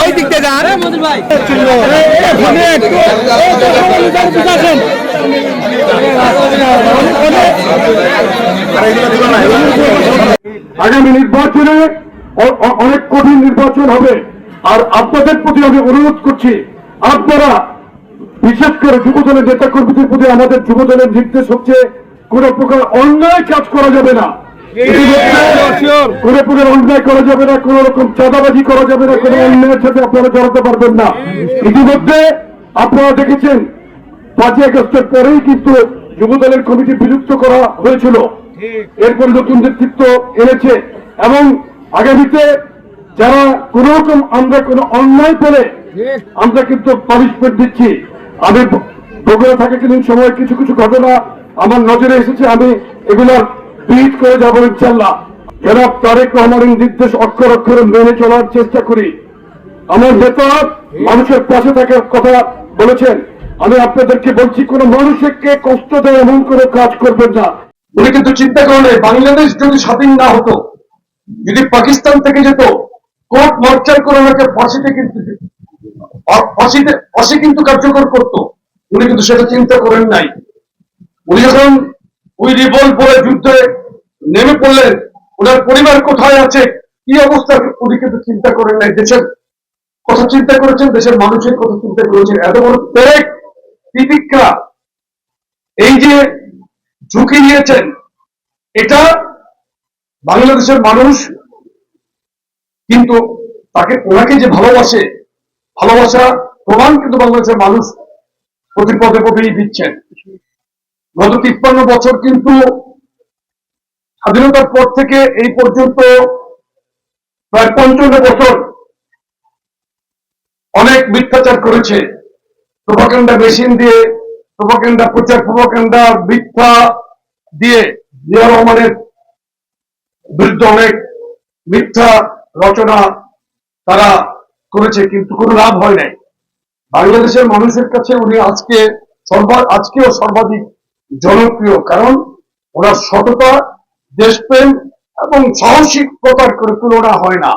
ওই দিক থেকে যান। আগামী নির্বাচনে অনেক কঠিন নির্বাচন হবে। আর আপনাদের প্রতি আমি অনুরোধ করছি, আপনারা বিশেষ করে যুবদলের নেতা কর্মীদের প্রতি আমাদের যুবদলের নির্দেশ হচ্ছে, কোন প্রকার অন্যায় কাজ করা যাবে না। কোন প্রকার অন্যায় করা যাবে না কোন রকম চাঁদাবাজি করা যাবে না কোন অন্যায়ের সাথে আপনারা জড়াতে পারবেন না। ইতিমধ্যে আপনারা দেখেছেন পাঁচই আগস্টের পরেই কিন্তু যুবদলের কমিটি বিলুপ্ত করা হয়েছিল। এরপর নতুন নেতৃত্ব এনেছে এবং আগামীতে যারা কোন রকম আমরা কোন অন্যায় পেলে আমরা কিন্তু পানিশমেন্ট দিচ্ছি। আমি বগুড়া থাকাকালীন সময় কিছু কিছু ঘটনা আমার নজরে এসেছে আমি এগুলার বিট করে যাব ইনশাল্লাহ জনাব তারেক রহমানের নির্দেশ অক্ষর অক্ষরে মেনে চলার চেষ্টা করি। আমার নেতা মানুষের পাশে থাকার কথা বলেছেন। আমি আপনাদেরকে বলছি, কোন মানুষকে কষ্ট দেয় এমন কোনো কাজ করবেন না। উনি কিন্তু চিন্তা করলে বাংলাদেশ যদি স্বাধীন না হতো, যদি পাকিস্তান থেকে যেত, কোর্ট মার্চার করে ওনাকে ফাঁসিতে কিন্তু ফাঁসিতে, ফাঁসি কিন্তু কার্যকর করত। উনি কিন্তু সেটা চিন্তা করেন নাই। উনি যখন ওই রিভল বলে যুদ্ধে নেমে পড়লেন ওনার পরিবার কোথায় আছে? কি অবস্থা? উনি কিন্তু চিন্তা করেন নাই। দেশের কথা চিন্তা করেছেন, দেশের মানুষের কথা চিন্তা করেছেন। এত বড় পেরেক, তিতিক্ষা, এই যে ঝুঁকি নিয়েছেন, এটা বাংলাদেশের মানুষ কিন্তু তাকে ওনাকে যে ভালোবাসে, ভালোবাসা প্রমাণ কিন্তু বাংলাদেশের মানুষ প্রতি পদে পদেই দিচ্ছেন। গত তিপ্পান্ন বছর কিন্তু স্বাধীনতার পর থেকে এই পর্যন্ত প্রায় পঞ্চান্ন বছর অনেক মিথ্যাচার করেছে। প্রভাকাণ্ডা মেশিন দিয়ে প্রভাকাণ্ডা প্রচার প্রভাকাণ্ডা মিথ্যা দিয়ে জিয়া রহমানের বিরুদ্ধে অনেক মিথ্যা রচনা তারা করেছে, কিন্তু কোনো লাভ হয় নাই। বাংলাদেশের মানুষের কাছে উনি আজকে সর্বা আজকেও সর্বাধিক জনপ্রিয় কারণ ওরা সততা দেশপ্রেম এবং সাহসিকতার করে তুলনা হয় না।